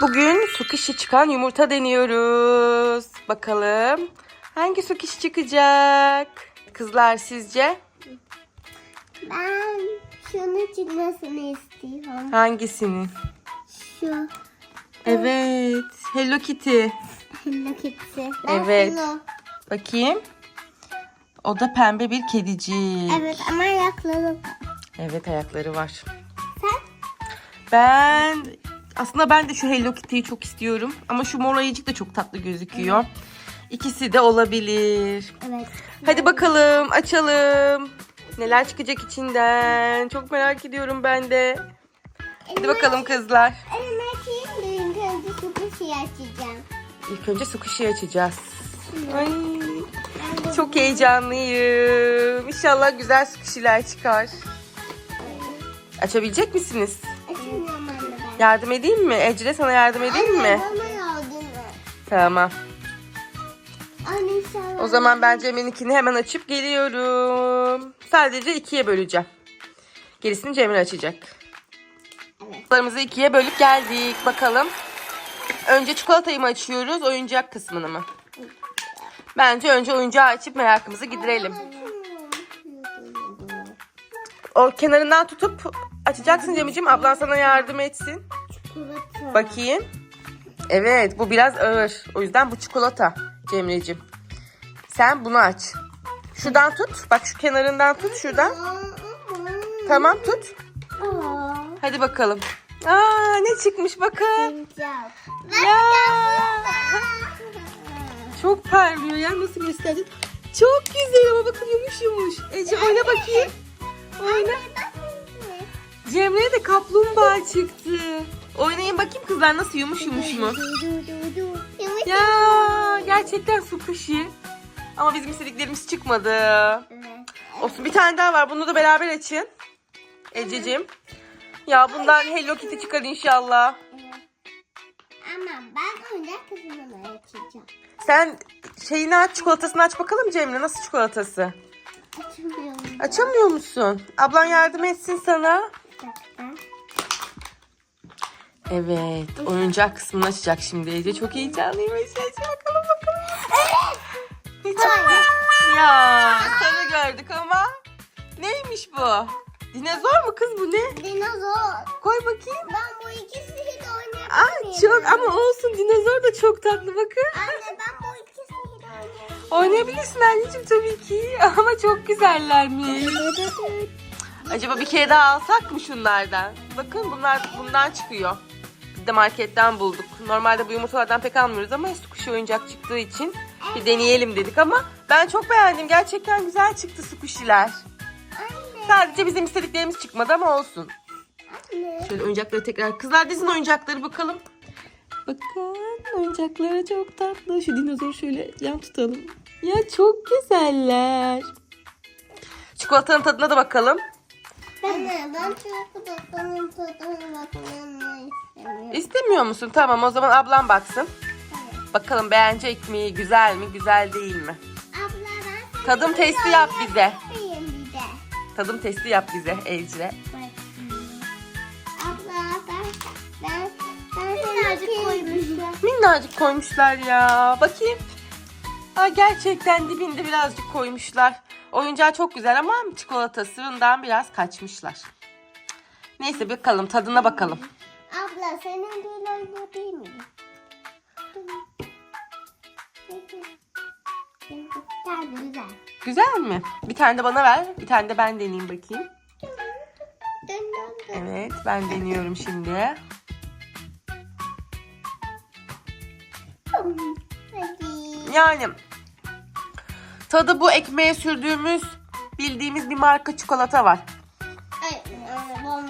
Bugün su kişi çıkan yumurta deniyoruz. Bakalım hangi su kişi çıkacak? Kızlar sizce Ben şunu çıkmasını istiyorum. hangisini? Şu Evet, Hello Kitty. Hello Kitty. Evet. şunu. Bakayım. O da pembe bir kedicik. Evet ama ayakları var. Evet, ayakları var. Sen? Ben aslında ben de şu Hello Kitty'yi çok istiyorum ama şu mor ayıcık da çok tatlı gözüküyor. İkisi de olabilir. Evet. Hadi bakalım açalım. Neler çıkacak içinden? Çok merak ediyorum ben de. Hadi bakalım kızlar. Elime açayım da önce su kuşu açacağım. İlk önce sukuşi açacağız. Ay, çok heyecanlıyım. İnşallah güzel sukuşiler çıkar. Açabilecek misiniz? Yardım edeyim mi? Ecre sana yardım edeyim Anne, mi? bana yardım et. Tamam. Anne. O zaman ben Cemre'ninkini hemen açıp geliyorum. Sadece ikiye böleceğim. Gerisini Cemre açacak. Evet. Çikolatalarımızı ikiye bölüp geldik. Bakalım. Önce çikolatayı mı açıyoruz, oyuncak kısmını mı? Bence önce oyuncağı açıp merakımızı giderelim. O kenarından tutup açacaksın Cemicim. Ablan sana yardım etsin. Çikolata. Bakayım. Evet bu biraz ağır. O yüzden bu çikolata Cemre'cim. Sen bunu aç. Şuradan tut. Bak şu kenarından tut şuradan. Tamam tut. Hadi bakalım. Aa ne çıkmış bakın. Ya. Çok parlıyor ya nasıl gösterdin? Çok güzel ama bakın yumuş yumuş. Ece oyna bakayım. Oyna. Cemre'ye de kaplumbağa çıktı. Oynayın bakayım kızlar nasıl yumuş yumuş mu? Ya gerçekten su kuşu. Ama bizim istediklerimiz çıkmadı. Olsun bir tane daha var. Bunu da beraber açın. Ececiğim. Ya bundan Hello Kitty çıkar inşallah. Ama ben oyuncak kızımı açacağım. Sen şeyini aç, çikolatasını aç bakalım Cemre. Nasıl çikolatası? Açamıyorum. Açamıyor musun? Ablan yardım etsin sana. Evet, oyuncak kısmını açacak şimdi Ece. Çok heyecanlıyım Ece. Bakalım bakalım. Ne çıktı? Ya, sarı gördük ama. Neymiş bu? Dinozor mu kız bu ne? Dinozor. Koy bakayım. Ben bu ikisiyle de Aa, miyim? çok ama olsun dinozor da çok tatlı bakın. Anne ben bu ikisiyle de oynayabilirim. Oynayabilirsin anneciğim tabii ki ama çok güzellermiş. Acaba bir kere daha alsak mı şunlardan? Bakın bunlar bundan çıkıyor. Biz de marketten bulduk. Normalde bu yumurtalardan pek almıyoruz ama su kuşu oyuncak çıktığı için bir deneyelim dedik ama ben çok beğendim. Gerçekten güzel çıktı su kuşiler. Anne. Sadece bizim istediklerimiz çıkmadı ama olsun. Şöyle oyuncakları tekrar kızlar dizin oyuncakları bakalım. Bakın oyuncakları çok tatlı. Şu dinozoru şöyle yan tutalım. Ya çok güzeller. Çikolatanın tadına da bakalım. Anne ben çikolatanın tadına bakmayı istemiyorum. İstemiyor musun? Tamam o zaman ablam baksın. Bakalım beğenecek mi? Güzel mi? Güzel değil mi? Abla ben Tadım testi yap bize. Tadım testi yap bize Ecre. Abla ben ben ben Minnacık koymuşum. Minnacık koymuşlar ya. Bakayım. Aa, gerçekten dibinde birazcık koymuşlar. Oyuncağı çok güzel ama çikolatasından biraz kaçmışlar. Neyse bakalım tadına bakalım. Abla senin bir oyunu değil mi? Güzel güzel. Mi? Bir tane de bana ver. Bir tane de ben deneyeyim bakayım. Evet ben deniyorum şimdi. Yani tadı bu ekmeğe sürdüğümüz bildiğimiz bir marka çikolata var.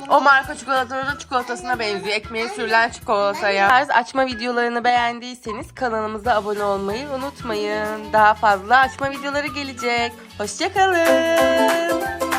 O marka çikolataların çikolatasına benziyor. Ekmeğe sürülen çikolataya. Tarz açma videolarını beğendiyseniz kanalımıza abone olmayı unutmayın. Daha fazla açma videoları gelecek. Hoşçakalın.